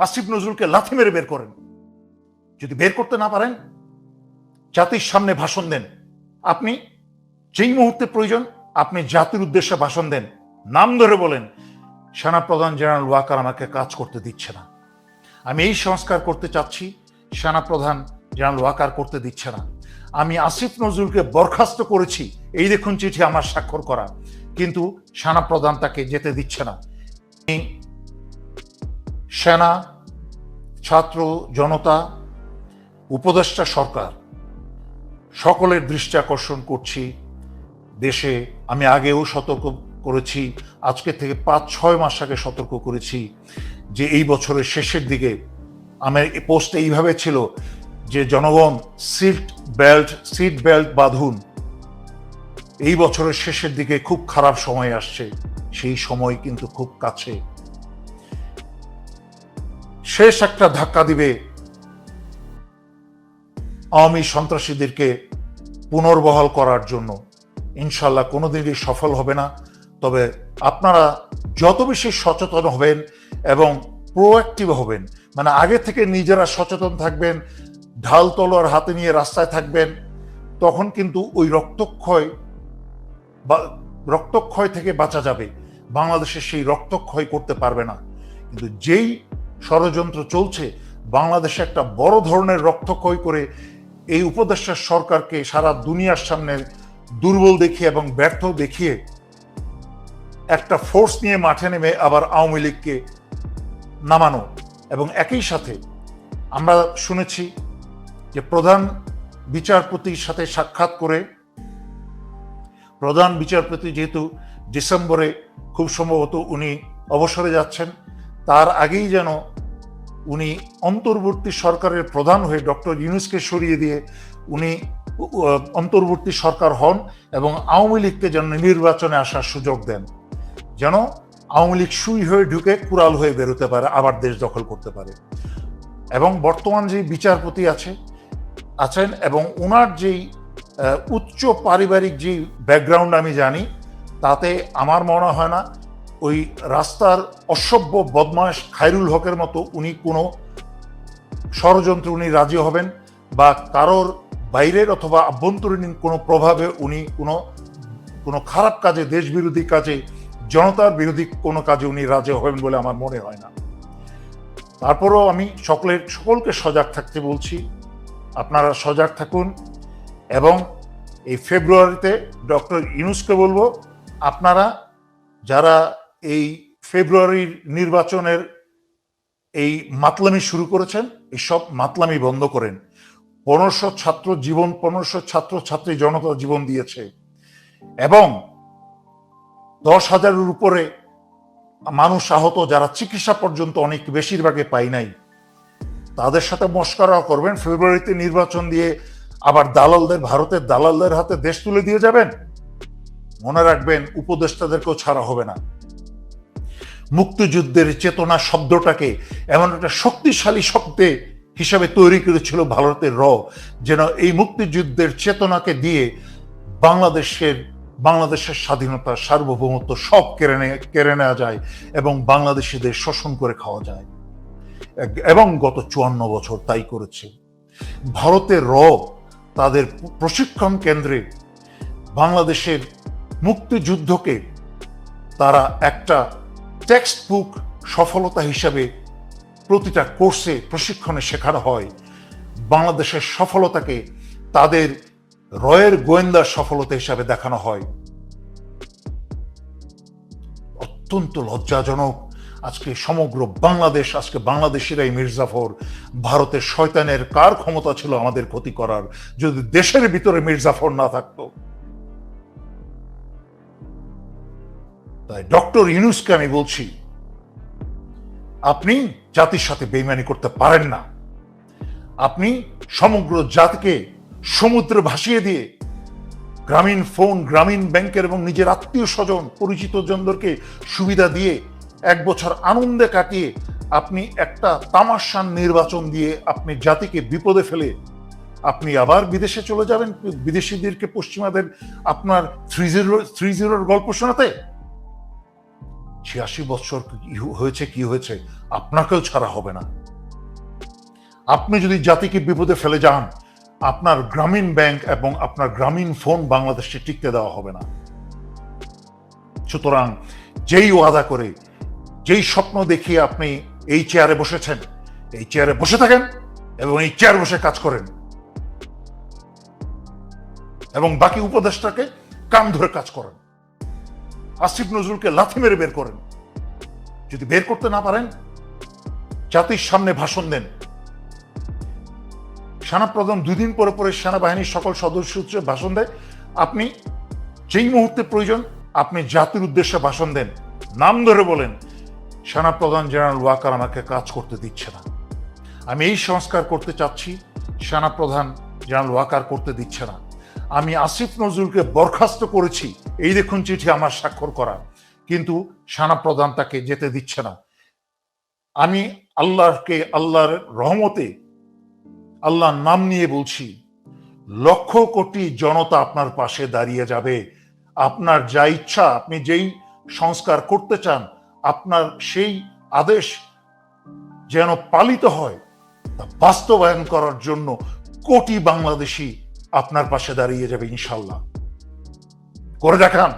আসিফ নজরুলকে লাথি মেরে বের করেন। যদি বের করতে না পারেন, জাতির সামনে ভাষণ দেন। আপনি যেই মুহূর্তে প্রয়োজন, আপনি জাতির উদ্দেশ্যে ভাষণ দেন। নাম ধরে বলেন, সেনাপ্রধান জেনারেল ওয়াকার আমাকে কাজ করতে দিচ্ছে না। আমি এই সংস্কার করতে চাচ্ছি, সেনাপ্রধান জেনারেল ওয়াকার করতে দিচ্ছে না। আমি আসিফ নজরুলকে বরখাস্ত করেছি, এই দেখুন চিঠি আমার স্বাক্ষর করা। কিন্তু সেনাপ্রধান তাকে যেতে দিচ্ছে না। সেনা, ছাত্র, জনতা, উপদেষ্টা সরকার, সকলের দৃষ্টি আকর্ষণ করছি। দেশে আমি আগেও সতর্ক করেছি, আজকে থেকে পাঁচ, ছয় মাস আগে সতর্ক করেছি যে এই বছরের শেষের দিকে আমার পোস্ট এইভাবে ছিল যে জনগণ সিট বেল্ট সিট বেল্ট বাঁধুন। এই বছরের শেষের দিকে খুব খারাপ সময় আসছে, সেই সময় কিন্তু খুব কাছে। শেষ একটা ধাক্কা দিবে। আওয়ামী সন্ত্রাসীদেরকে পুনর্বহাল করার জন্য। ইনশাল্লাহ কোনোদিনই সফল হবে না। তবে আপনারা যত বেশি সচেতন হবেন এবং প্রোঅ্যাক্টিভ হবেন মানে আগে থেকে নিজেরা সচেতন থাকবেন, ঢাল তলোয়ার হাতে নিয়ে রাস্তায় থাকবেন, তখন কিন্তু ওই রক্তক্ষয় বা, রক্তক্ষয় থেকে বাঁচা যাবে। বাংলাদেশে সেই রক্তক্ষয় করতে পারবে না। কিন্তু যেই ষড়যন্ত্র চলছে, বাংলাদেশে একটা বড় ধরনের রক্তক্ষয় করে এই উপদেষ্টা সরকারকে সারা দুনিয়ার সামনে দুর্বল দেখিয়ে এবং ব্যর্থ দেখিয়ে একটা ফোর্স নিয়ে মাঠে নেমে আবার আওয়ামী লীগকে নামানো। এবং একই সাথে আমরা শুনেছি যে প্রধান বিচারপতির সাথে সাক্ষাৎ করে, প্রধান বিচারপতি যেহেতু ডিসেম্বরে খুব সম্ভবত উনি অবসরে যাচ্ছেন তার আগেই যেন উনি অন্তর্বর্তী সরকারের প্রধান হয়ে ডক্টর ইউনুসকে সরিয়ে দিয়ে উনি অন্তর্বর্তী সরকার হন এবং আওয়ামী লীগকে যেন নির্বাচনে আসার সুযোগ দেন। যেন আওয়ামী লীগ সুই হয়ে ঢুকে কুড়াল হয়ে বেরোতে পারে, আবার দেশ দখল করতে পারে। এবং বর্তমান যে বিচারপতি আছে, আছেন এবং ওনার যেই উচ্চ পারিবারিক যে ব্যাকগ্রাউন্ড আমি জানি, তাতে আমার মনে হয় না ওই রাস্তার অসভ্য বদমাস খায়রুল হকের মতো উনি কোনো ষড়যন্ত্রে উনি রাজি হবেন বা কারোর বাইরের অথবা আভ্যন্তরীণ কোনো প্রভাবে উনি কোনো কোনো খারাপ কাজে দেশ বিরোধী কাজে, জনতার বিরোধী কোনো কাজে উনি রাজি হবেন বলে আমার মনে হয় না। তারপরেও আমি সকলের, সকলকে সজাগ থাকতে বলছি। আপনারা সজাগ থাকুন এবং এই ফেব্রুয়ারিতে ডক্টর ইউনুসকে বলব, আপনারা যারা এই ফেব্রুয়ারির নির্বাচনের এই মাতলামি শুরু করেছেন, এই সব মাতলামি বন্ধ করেন। পনেরোশো ছাত্র জীবন, পনেরোশো ছাত্র ছাত্রী জনতা জীবন দিয়েছে। এবং দশ হাজারের উপরে মানুষ আহত, যারা চিকিৎসা পর্যন্ত অনেক বেশিরভাগে পাই নাই। তাদের সাথে মস্করা করবেন। ফেব্রুয়ারিতে নির্বাচন দিয়ে আবার দালালদের, ভারতের দালালদের হাতে দেশ তুলে দিয়ে যাবেন? মনে রাখবেন, উপদেষ্টাদেরকেও ছাড়া হবে না। মুক্তিযুদ্ধের চেতনা শব্দটাকে এমন একটা শক্তিশালী শব্দে হিসাবে তৈরি করেছিল ভারতের র, যেন এই মুক্তিযুদ্ধের চেতনাকে দিয়ে বাংলাদেশের বাংলাদেশের স্বাধীনতা, সার্বভৌমত্ব সব কেড়ে কেড়ে নেওয়া যায় এবং বাংলাদেশিদের শোষণ করে খাওয়া যায়। এবং গত চুয়ান্ন বছর তাই করেছে। ভারতের র তাদের প্রশিক্ষণ কেন্দ্রে বাংলাদেশের মুক্তিযুদ্ধকে তারা একটা টেক্সট বুক সফলতা হিসাবে প্রতিটা কোর্সে প্রশিক্ষণে শেখানো হয়। বাংলাদেশের সফলতাকে তাদের রয়ের গোয়েন্দার সফলতা হিসাবে দেখানো হয়। অত্যন্ত লজ্জাজনক আজকে সমগ্র বাংলাদেশ, আজকে বাংলাদেশিরাই মির্জাফর, ভারতের শয়তানের কার ক্ষমতা ছিল আমাদের ক্ষতি করার, যদি দেশের ভিতরে মির্জাফর না থাকতো। তাই ডক্টর ইউনুসকে আমি বলছি, আপনি জাতির সাথে বেইমানি করতে পারেন না। আপনি সমগ্র জাতিকে সমুদ্রে ভাসিয়ে দিয়ে গ্রামীণ ফোন, গ্রামীণ ব্যাংকের এবং নিজের আত্মীয় স্বজন, পরিচিত জনদেরকে সুবিধা দিয়ে এক বছর আনন্দে কাটিয়ে আপনি একটা তামাশান নির্বাচন দিয়ে আপনি জাতিকে বিপদে ফেলে আপনি আবার বিদেশে চলে যাবেন। বিদেশিদেরকে পশ্চিমাদের আপনার থ্রি জিরো, থ্রি জিরোর গল্প শোনাতে ছিয়াশি বছর হয়েছে, কি হয়েছে, আপনাকেও ছাড়া হবে না। আপনি যদি জাতিকে বিপদে ফেলে যান, আপনার গ্রামীণ ব্যাংক এবং আপনার গ্রামীণ ফোন বাংলাদেশে টিকতে দেওয়া হবে না। সুতরাং যেই ওয়াদা করে, যেই স্বপ্ন দেখিয়ে আপনি এই চেয়ারে বসেছেন, এই চেয়ারে বসে থাকেন এবং এই চেয়ার বসে কাজ করেন। এবং বাকি উপদেশটাকে কান ধরে কাজ করেন। আসিফ নজরুলকে লাথি মেরে বের করেন। যদি বের করতে না পারেন, জাতির সামনে ভাষণ দেন। সেনাপ্রধান দুদিন পরে পরে সেনাবাহিনীর সকল সদস্য ভাষণ দেয়। আপনি যেই মুহূর্তে প্রয়োজন, আপনি জাতির উদ্দেশ্যে ভাষণ দেন। নাম ধরে বলেন, সেনাপ্রধান জেনারেল ওয়াকার আমাকে কাজ করতে দিচ্ছে না। আমি এই সংস্কার করতে চাচ্ছি, সেনাপ্রধান জেনারেল ওয়াকার করতে দিচ্ছে না। আমি আসিফ নজরুলকে বরখাস্ত করেছি এই দেখুন চিঠি আমার স্বাক্ষর করা, কিন্তু সেনাপ্রধান তাকে যেতে দিচ্ছে না। আমি আল্লাহকে, আল্লাহর রহমতে আল্লাহর নাম নিয়ে বলছি, লক্ষ কোটি জনতা আপনার পাশে দাঁড়িয়ে যাবে। আপনার যা ইচ্ছা, আপনি যেই সংস্কার করতে চান, আপনার সেই আদেশ যেন পালিত হয় বাস্তবায়ন করার জন্য কোটি বাংলাদেশি আপনার পাশে দাঁড়িয়ে যাবে ইনশাল্লাহ করে দেখান।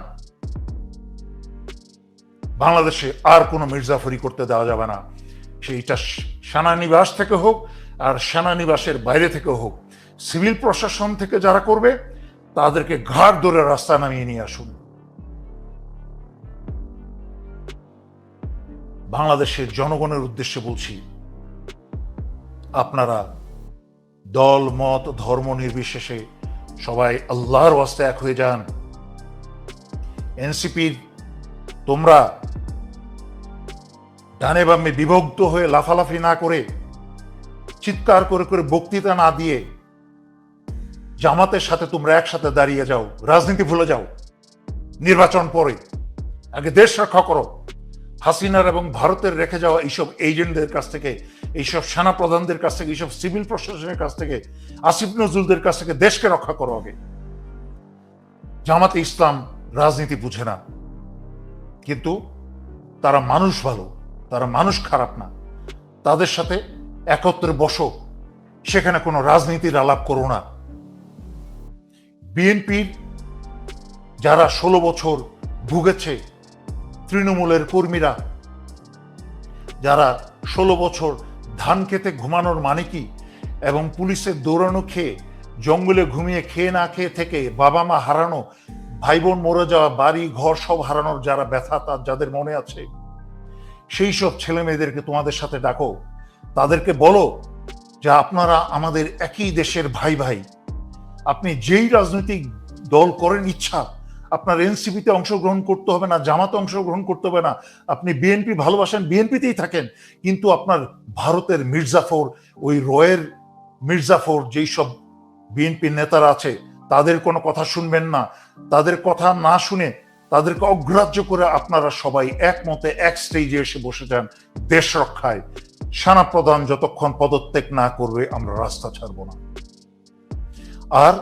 বাংলাদেশে আর কোনো মির্জাফরি করতে দেওয়া যাবে না। সেইটা সেনানিবাস থেকে হোক আর সেনানিবাসের বাইরে থেকে হোক, সিভিল প্রশাসন থেকে যারা করবে, তাদেরকে ঘাট ধরে রাস্তা নামিয়ে নিয়ে আসুন। বাংলাদেশের জনগণের উদ্দেশ্যে বলছি, আপনারা দল, মত, ধর্ম নির্বিশেষে সবাই আল্লাহর ওয়াস্তে এক হয়ে যান। এনসিপির তোমরা ডানে বামে বিভক্ত হয়ে লাফালাফি না করে, চিৎকার করে করে বক্তৃতা না দিয়ে জামাতের সাথে তোমরা একসাথে দাঁড়িয়ে যাও, রাজনীতি ভুলে যাও, নির্বাচন পরে। আগে দেশ রক্ষা করো। হাসিনার এবং ভারতের রেখে যাওয়া এইসব এজেন্টদের কাছ থেকে, এইসব সেনা প্রধানদের কাছ থেকে, এইসব সিভিল প্রশাসনের কাছ থেকে, আসিফ নজরুলদের কাছ থেকে দেশকে রক্ষা করো আগে। জামাতে ইসলাম রাজনীতি বুঝে না। কিন্তু তারা মানুষ ভালো, তারা মানুষ খারাপ না। তাদের সাথে একত্রে বসো, সেখানে কোনো রাজনীতির আলাপ করো না। বিএনপির যারা ষোলো বছর ভুগেছে, তৃণমূলের কর্মীরা, যারা ষোলো বছর ধান খেতে ঘুমানোর মানে কি এবং পুলিশের দৌড়ানো খেয়ে, জঙ্গলে ঘুমিয়ে খেয়ে না খেয়ে থেকে বাবা মা হারানো ভাই বোন মরে যাওয়া, বাড়ি, ঘর সব হারানোর যারা ব্যথা, তার যাদের মনে আছে, সেই সব ছেলে মেয়েদেরকে তোমাদের সাথে ডাকো। তাদেরকে বলো যে আপনারা আমাদের একই দেশের ভাই ভাই। আপনি যেই রাজনৈতিক দল করেন ইচ্ছা, আপনার এনসিপিতে অংশগ্রহণ করতে হবে না, জামাতে অংশগ্রহণ করতে হবে না, আপনি বিএনপি ভালোবাসেন, বিএনপিতেই থাকেন, কিন্তু আপনার ভারতের মির্জাফর, ওই রয়ের মির্জাফর, যেই সব বিএনপির নেতারা আছে তাদের কোনো কথা শুনবেন না, তাদের কথা না শুনে তাদেরকে অগ্রাহ্য করে আপনারা সবাই একমতে এক স্টেজে এসে বসে যান দেশ রক্ষায়। সেনা প্রধান যতক্ষণ পদত্যাগ না করবে, আমরা রাস্তা ছাড়ব না। আর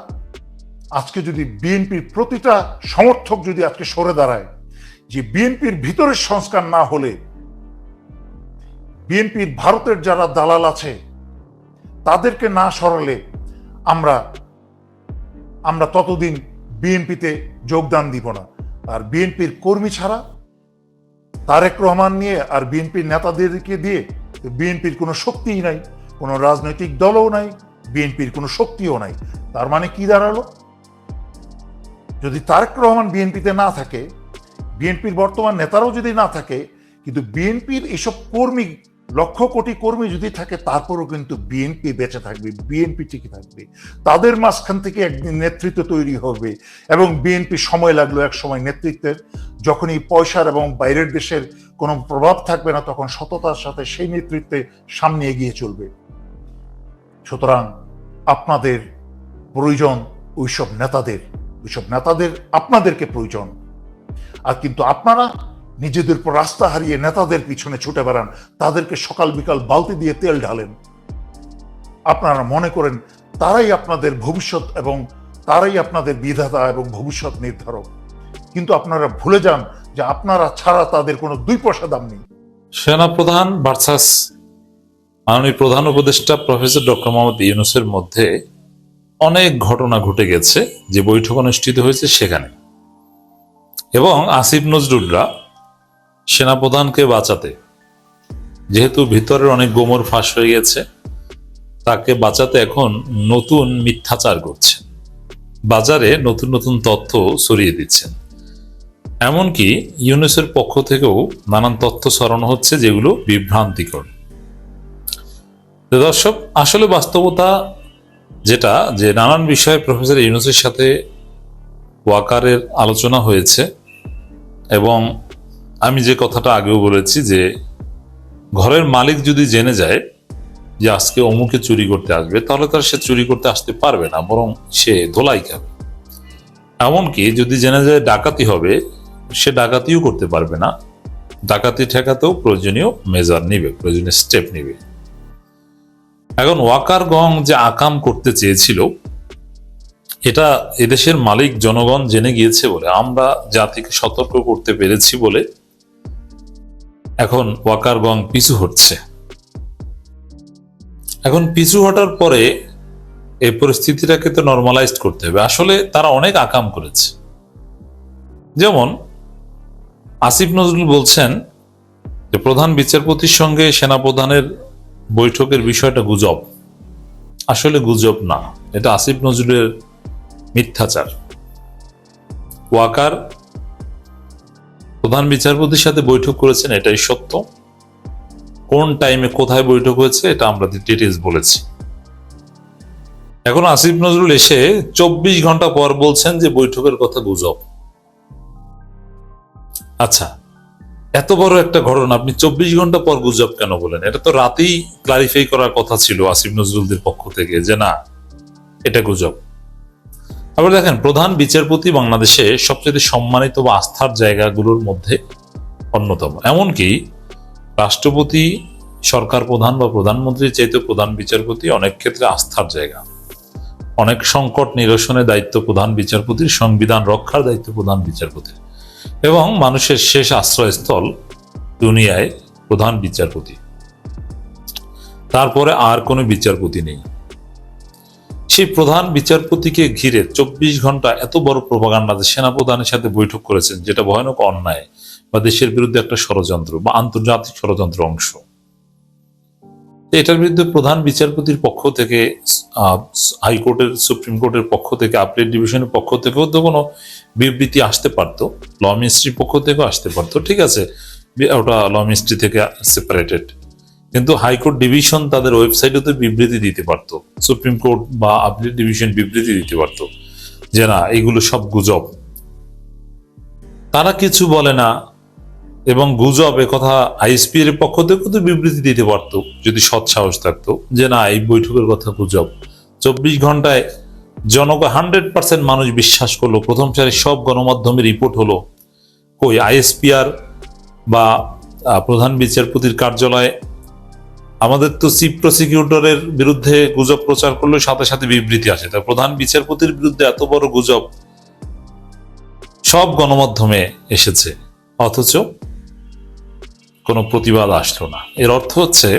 আজকে যদি বিএনপির প্রতিটা সমর্থক যদি আজকে সরে দাঁড়ায়, যে বিএনপির ভিতরের সংস্কার না হলে বিএনপির ভারতের যারা দালাল আছে, তাদেরকে না সরালে আমরা আমরা ততদিন বিএনপিতে যোগদান দিব না। আর বিএনপির কর্মী ছাড়া তারেক রহমান নিয়ে আর বিএনপির নেতাদেরকে দিয়ে বিএনপির কোনো শক্তিই নাই, কোনো রাজনৈতিক দলও নাই, বিএনপির কোনো শক্তিও নাই। তার মানে কি দাঁড়াল? যদি তারেক রহমান বিএনপিতে না থাকে, বিএনপির বর্তমান নেতারাও যদি না থাকে, কিন্তু বিএনপির এসব কর্মী লক্ষ কোটি কর্মী যদি থাকে, তারপরও কিন্তু বিএনপি বেঁচে থাকবে বিএনপি টিকে থাকবে। তাদের মাঝখান থেকে একদিন নেতৃত্ব তৈরি হবে এবং বিএনপি সময় লাগল এক সময় নেতৃত্বের। যখন এই পয়সার এবং বাইরের দেশের কোনো প্রভাব থাকবে না, তখন সততার সাথে সেই নেতৃত্বে সামনে এগিয়ে চলবে। সুতরাং আপনাদের প্রয়োজন ওইসব নেতাদের ওইসব নেতাদের আপনাদেরকে প্রয়োজন। আর কিন্তু আপনারা নিজেদের উপর রাস্তা হারিয়ে নেতাদের পিছনে ছুটে বেড়ান, তাদেরকে সকাল বিকাল বালতি দিয়ে তেল ঢালেন। আপনারা মনে করেন তারাই আপনাদের ভবিষ্যৎ এবং তারাই আপনাদের বিধাতা এবং ভবিষ্যৎ নির্ধারক। কিন্তু আপনারা ভুলে যান যে আপনারা ছাড়া তাদের কোনো দুই পয়সা দাম নেই। সেনাপ্রধান ভার্সাস মাননীয় প্রধান উপদেষ্টা প্রফেসর ডক্টর মোহাম্মদ ইউনুসের মধ্যে অনেক ঘটনা ঘটে গেছে, যে বৈঠক অনুষ্ঠিত হয়েছে সেখানে। এবং আসিফ নজরুলরা সেনাপ্রধানকে বাঁচাতে। যেহেতু ভিতরের অনেক গোমর ফাঁস হয়ে গেছে, তাকে বাঁচাতে এখন নতুন মিথ্যাচার করছে। বাজারে নতুন নতুন তথ্য ছড়িয়ে দিচ্ছেন এমনকি ইউনেসের পক্ষ থেকেও নানান তথ্য ছড়ানো হচ্ছে যেগুলো বিভ্রান্তিকর। দর্শক, আসলে বাস্তবতা যেটা যে নানান বিষয়ে প্রফেসর ইউনুসের সাথে ওয়াকারের আলোচনা হয়েছে এবং আমি যে কথাটা আগেও বলেছি যে ঘরের মালিক যদি জেনে যায় যে আজকে অমুকে চুরি করতে আসবে, তাহলে তার সে চুরি করতে আসতে পারবে না, বরং সে ধোলাই খাবে। এমনকি যদি জেনে যায় ডাকাতি হবে, সে ডাকাতিও করতে পারবে না। ডাকাতি ঠেকাতেও প্রয়োজনীয় মেজার নিবে, প্রয়োজনীয় স্টেপ নিবে। এখন ওয়াকার গং যে আকাম করতে চেয়েছিল, এটা এদেশের মালিক জনগণ জেনে গিয়েছে বলে, আমরা জাতিকে সতর্ক করতে পেরেছি বলে এখন ওয়াকার গং পিছু হচ্ছে এখন পিছু হটার পরে এই পরিস্থিতিটাকে তো নর্মালাইজড করতে হবে। আসলে তারা অনেক আকাম করেছে। যেমন আসিফ নজরুল বলছেন যে প্রধান বিচারপতির সঙ্গে সেনাপ্রধানের বৈঠকের বিষয়টা গুজব। আসলে গুজব না। এটা আসিফ নজরুলের মিথ্যাচার। ওয়াকার প্রধান বিচারপতির সাথে বৈঠক করেছেন, এটাই সত্য। কোন টাইমে কোথায় বৈঠক হয়েছে, এটা আমরা ডিটেলস বলেছি। এখন আসিফ নজরুল এসে চব্বিশ ঘণ্টা পর বলছেন যে বৈঠকের কথা গুজব। আচ্ছা এত বড় একটা ঘটনা, আপনি চব্বিশ ঘণ্টা পর গুজব কেন বলেন? এটা তো রাতেই ক্লারিফাই করার কথা ছিল আসিফ নজরুলদের পক্ষ থেকে যে না, এটা গুজব। আবার দেখেন, প্রধান বিচারপতি বাংলাদেশে সবচেয়ে সম্মানিত বা আস্থার জায়গাগুলোর মধ্যে অন্যতম। এমনকি রাষ্ট্রপতি, সরকার প্রধান বা প্রধানমন্ত্রীর চাইতে প্রধান বিচারপতি অনেক ক্ষেত্রে আস্থার জায়গা। অনেক সংকট নিরসনের দায়িত্ব প্রধান বিচারপতির, সংবিধান রক্ষার দায়িত্ব প্রধান বিচারপতির। এবং মানুষের শেষ আশ্রয়স্থল দুনিয়ায় প্রধান বিচারপতি। তারপরে আর কোনো বিচারপতি নেই। সেই প্রধান বিচারপতিকে ঘিরে চব্বিশ ঘণ্টা এত বড় প্রভাকাণ্ডা যে সেনাপ্রধানের সাথে বৈঠক করেছেন, যেটা ভয়ানক অন্যায় বা দেশের বিরুদ্ধে একটা ষড়যন্ত্র বা আন্তর্জাতিক ষড়যন্ত্র অংশ। এটার বিরুদ্ধে প্রধান বিচারপতির পক্ষ থেকে হাইকোর্টের সুপ্রিম কোর্টের পক্ষ থেকে আপিলেট ডিভিশনের পক্ষ থেকেও তো কোনো বিবৃতি আসতে পারতো, ল মিনিস্ট্রির পক্ষ থেকেও আসতে পারতো, ঠিক আছে? ওটা ল মিনিস্ট্রি থেকে সেপারেটেড কিন্তু হাইকোর্ট ডিভিশন তাদের ওয়েবসাইটে তো বিবৃতি দিতে পারতো। সুপ্রিম কোর্ট বা আপিলেট ডিভিশন বিবৃতি দিতে পারতো যে না, এগুলো সব গুজব। তারা কিছু বলে না এবং গুজব কথা আইএসপি এর পক্ষ থেকেও তো বিবৃতি দিতে পারতো, যদি সৎ সাহস থাকতো যে না, এই বৈঠকের কথা গুজব। চব্বিশ ঘন্টায় জনগণ হান্ড্রেড পার্সেন্ট মানুষ বিশ্বাস করল, প্রথম সারি সব গণমাধ্যমে রিপোর্ট হলো, কই আইএসপিআর বা প্রধান বিচারপতির কার্যালয়ে আমাদের তো চিফ প্রসিকিউটরের বিরুদ্ধে গুজব প্রচার করলে সাথে সাথে বিবৃতি আসে। তা প্রধান বিচারপতির বিরুদ্ধে এত বড় গুজব সব গণমাধ্যমে এসেছে। অথচ কোনো প্রতিবাদ আসলো না। এর অর্থ হচ্ছে,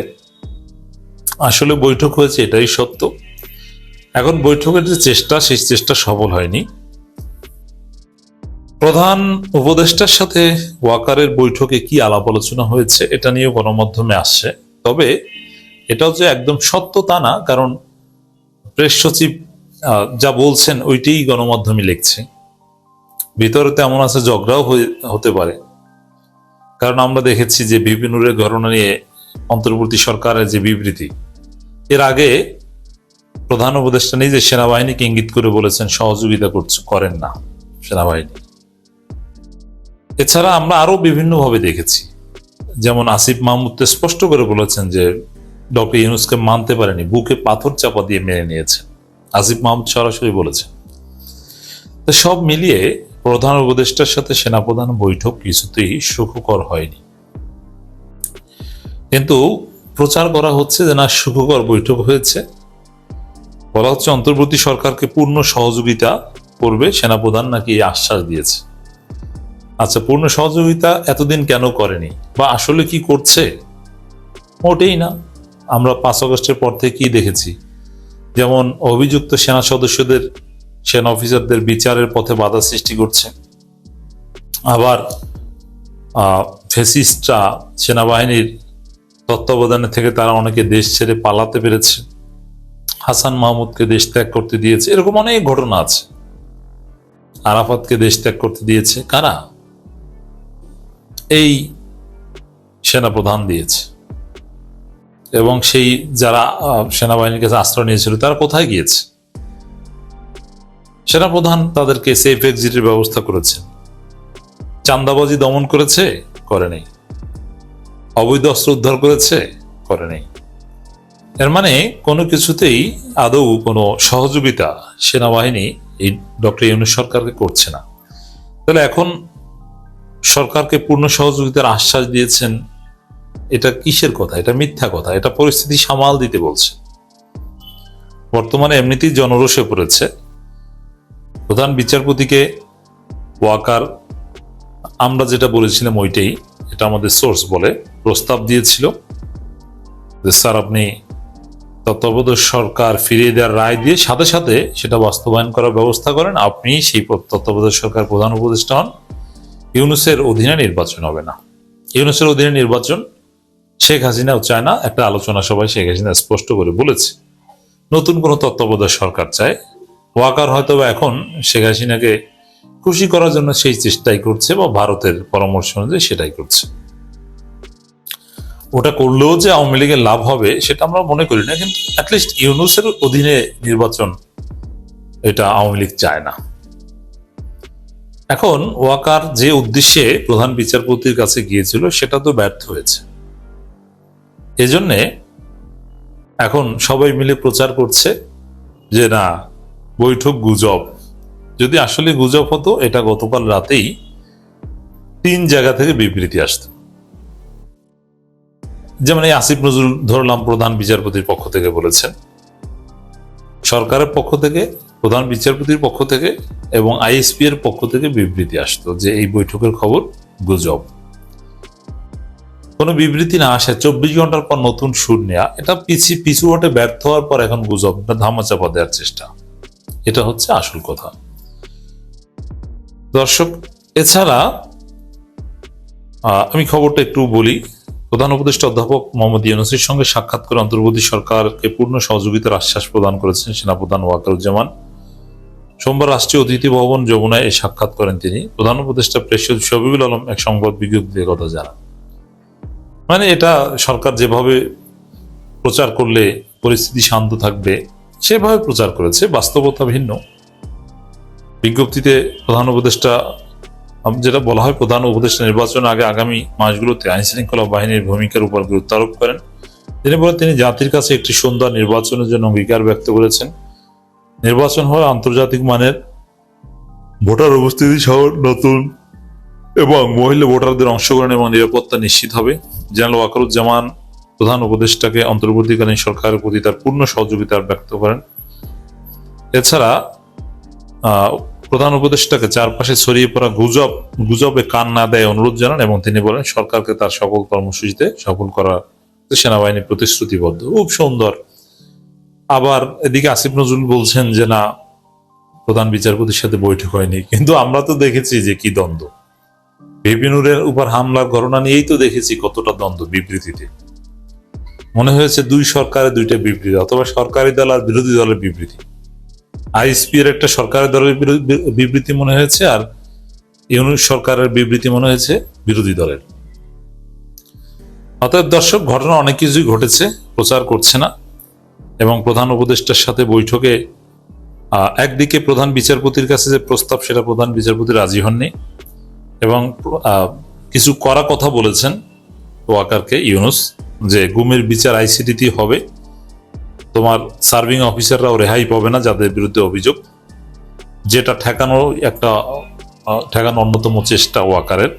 আসলে বৈঠক হয়েছে এটাই সত্য। এখন বৈঠকের যে চেষ্টা, সেই চেষ্টা সফল হয়নি। প্রধান উপদেষ্টার সাথে ওয়াকারের বৈঠকে কি আলাপ আলোচনা হয়েছে, এটা নিয়ে গণমাধ্যমে আসছে। তবে এটাও যে একদম সত্য তা না, কারণ প্রেস সচিব যা বলছেন ওইটাই গণমাধ্যমে লিখছে। ভিতরে তেমন আছে ঝগড়াও হতে পারে। কারণ আমরা দেখেছি যে বিপিনুরের ঘটনা নিয়ে অন্তর্বর্তী সরকারের যে বিবৃতি, এর আগে প্রধান উপদেষ্টা নিজে সেনাবাহিনীকে ইঙ্গিত করে বলেছেন, সহযোগিতা করেন না সেনাবাহিনী। এছাড়া আমরা আরও বিভিন্নভাবে দেখেছি যেমন আসিফ মাহমুদ স্পষ্ট করে বলেছেন যে ডক্টর ইউনুসকে মানতে পারেনি, বুকে পাথর চাপা দিয়ে মেনে নিয়েছে। আসিফ মাহমুদ সরাসরি বলেছে তো সব মিলিয়ে প্রধান উপদেষ্টার সাথে সেনাপ্রধান বৈঠক কিছুতেই সুখকর হয়নি। কিন্তু প্রচার করা হচ্ছে যে না, সুখকর বৈঠক হয়েছে। বলা হচ্ছে অন্তর্বর্তী সরকারকে পূর্ণ সহযোগিতা করবে সেনাপ্রধান নাকি আশ্বাস দিয়েছে। আচ্ছা পূর্ণ সহযোগিতা এতদিন কেন করেনি? বা আসলে কি করছে? মোটেই না। আমরা পাঁচ আগস্টের পর থেকে কি দেখেছি। যেমন অভিযুক্ত সেনা সদস্যদের, সেনা অফিসারদের বিচারের পথে বাধা সৃষ্টি করছে। আবার ফেসিস্টরা সেনাবাহিনীর তত্ত্বাবধানে থেকে তারা অনেকে দেশ ছেড়ে পালাতে পেরেছে। হাসান মাহমুদকে দেশ ত্যাগ করতে দিয়েছে। এরকম অনেক ঘটনা আছে। আরাফাতকে দেশ ত্যাগ করতে দিয়েছে। কারা? এই সেনাপ্রধান দিয়েছে। এবং সেই যারা সেনাবাহিনীর কাছে আশ্রয় নিয়েছিল, তারা কোথায় গিয়েছে? সেনাপ্রধান তাদেরকে সেফ এক্সিটের ব্যবস্থা করেছে। চান্দাবাজি দমন করেছে? করে নেই। অবৈধ অস্ত্র উদ্ধার করেছে? করে নেই। এর মানে কোনো কিছুতেই আদৌ কোনো সহযোগিতা সেনাবাহিনী এই ডক্টর ইউনুস সরকারকে করছে না। তাহলে এখন সরকারকে পূর্ণ সহযোগিতার আশ্বাস দিয়েছেন, এটা কিসের কথা? এটা মিথ্যা কথা। এটা পরিস্থিতি সামাল দিতে বলছে। বর্তমানে এমনিতেই জনরোষে পড়েছে। প্রধান বিচারপতিকে ওয়াকার, আমরা যেটা বলেছিলাম ওইটাই, এটা আমাদের সোর্স বলে প্রস্তাব দিয়েছিল যে, স্যার, আপনি তত্ত্বাবধায়ক সরকার ফিরিয়ে দেওয়ার রায় দিয়ে সাথে সাথে সেটা বাস্তবায়ন করার ব্যবস্থা করেন। আপনি সেই তত্ত্বাবধায়ক সরকার প্রধান উপদেষ্টা হন। ইউনুসের অধীনে নির্বাচন হবে না। ইউনুসের অধীনে নির্বাচন শেখ হাসিনাও চায় না একটা আলোচনা সভায় শেখ হাসিনা স্পষ্ট করে বলেছে, নতুন কোনো তত্ত্বাবধায়ক সরকার চায়। ওয়াকার হয়তো এখন শেখ হাসিনাকে খুশি করার জন্য সেই চেষ্টাই করছে বা ভারতের পরামর্শ অনুযায়ী সেটাই করছে। ওটা করলেও যে আওয়ামী লীগের লাভ হবে সেটা আমরা মনে করি না, কিন্তু অ্যাটলিস্ট ইউনুসের অধীনে নির্বাচন এটা আওয়ামী লীগ চায় না। এখন ওয়াকার যে উদ্দেশ্যে প্রধান বিচারপতির কাছে গিয়েছিল, সেটা তো ব্যর্থ হয়েছে। এজন্যে এখন সবাই মিলে প্রচার করছে যে, না, বৈঠক গুজব। যদি আসলে গুজব হতো, এটা গতকাল রাতেই তিন জায়গা থেকে বিবৃতি আসতো। যেমন এই আসিফ নজরুল, ধরলাম প্রধান বিচারপতির পক্ষ থেকে বলেছেন। সরকারের পক্ষ থেকে প্রধান বিচারপতির পক্ষ থেকে এবং আইএসপি এর পক্ষ থেকে বিবৃতি আসতো যে এই বৈঠকের খবর গুজব। কোনো বিবৃতি না আসে, চব্বিশ ঘণ্টার পর নতুন সুর নেয়া, এটা পিছি পিছু হটে ব্যর্থ হওয়ার পর এখন গুজবটা ধামাচাপা দেওয়ার চেষ্টা। এটা হচ্ছে আসল কথা। দর্শক, এছাড়া আমি খবরটা একটু বলি। প্রধান উপদেষ্টা অধ্যাপক মোহাম্মদ ইউনুসের সঙ্গে সাক্ষাৎ করে অন্তর্বর্তী সরকারকে পূর্ণ সহযোগিতার আশ্বাস প্রদান করেছেন সেনাপ্রধান ওয়াকারুজ্জামান। সোমবার রাষ্ট্রীয় অতিথি ভবন যমুনায় এই সাক্ষাৎ করেন তিনি। প্রধান উপদেষ্টা প্রেসিড শফিকুল আলম এক সংবাদ বিজ্ঞপ্তিতে কথা জানান। মানে এটা সরকার যেভাবে প্রচার করলে পরিস্থিতি শান্ত থাকবে, সেভাবে প্রচার করেছে, বাস্তবতা ভিন্ন। বিজ্ঞপ্তিতে প্রধান উপদেষ্টা যেটা বলা হয় প্রধান উপদেষ্টা নির্বাচন আগে আগামী মাসগুলোতে আইন শৃঙ্খলা বাহিনীর ভূমিকার উপর গুরুত্ব আরোপ করেন। তিনি বলেন, তিনি জাতির কাছে একটি সুন্দর নির্বাচনের জন্য অঙ্গীকার ব্যক্ত করেছেন। নির্বাচন হয় আন্তর্জাতিক মানের। ভোটার উপস্থিতি সহ নতুন এবং মহিলা ভোটারদের অংশগ্রহণ এবং নিরাপত্তা নিশ্চিত হবে। জেনারেল ওয়াকারুজ্জামান প্রধান উপদেষ্টাকে অন্তর্বর্তীকালীন সরকারের প্রতি তার পূর্ণ সহযোগিতা ব্যক্ত করেন। এছাড়া প্রধান উপদেষ্টাকে চারপাশে ছড়িয়ে পড়া গুজব, গুজবে কান না দেয় অনুরোধ জানান এবং তিনি বলেন, সরকারকে তার সকল কর্মসূচিতে সফল করা সেনাবাহিনী প্রতিশ্রুতিবদ্ধ। খুব সুন্দর। আবার এদিকে আসিফ নজরুল বলছেন যে, না, প্রধান বিচারপতির সাথে বৈঠক হয়নি। কিন্তু আমরা তো দেখেছি যে কি দ্বন্দ্ব। বিপিনুরের উপর হামলার ঘটনা নিয়েই তো দেখেছি কতটা দ্বন্দ্ব বিবৃতিতে। মনে হয়েছে দুই সরকারের দুইটা বিবৃতি, অথবা সরকারি দল আর বিরোধী দলের বিবৃতি। আইএসপি এর একটা সরকারি দলের বিবৃতি মনে হয়েছে, আর ইউনুস সরকারের বিবৃতি মনে হয়েছে বিরোধী দলের। অতএব দর্শক, ঘটনা অনেক কিছুই ঘটেছে, প্রচার করছে না। এবং প্রধান উপদেষ্টার সাথে বৈঠকে একদিকে প্রধান বিচারপতির কাছে যে প্রস্তাব সেটা প্রধান বিচারপতি রাজি হননি এবং কিছু করা কথা বলেছেন ওয়াকারকে ইউনুস যে গুমের বিচার আইসিটিতে হবে তোমার সার্ভিং অফিসাররাও রেহাই পাবে না যাদের বিরুদ্ধে অভিযোগ। যেটা ঠেকানো একটা আহ, ঠেকানো অন্যতম চেষ্টা ওয়াকারের।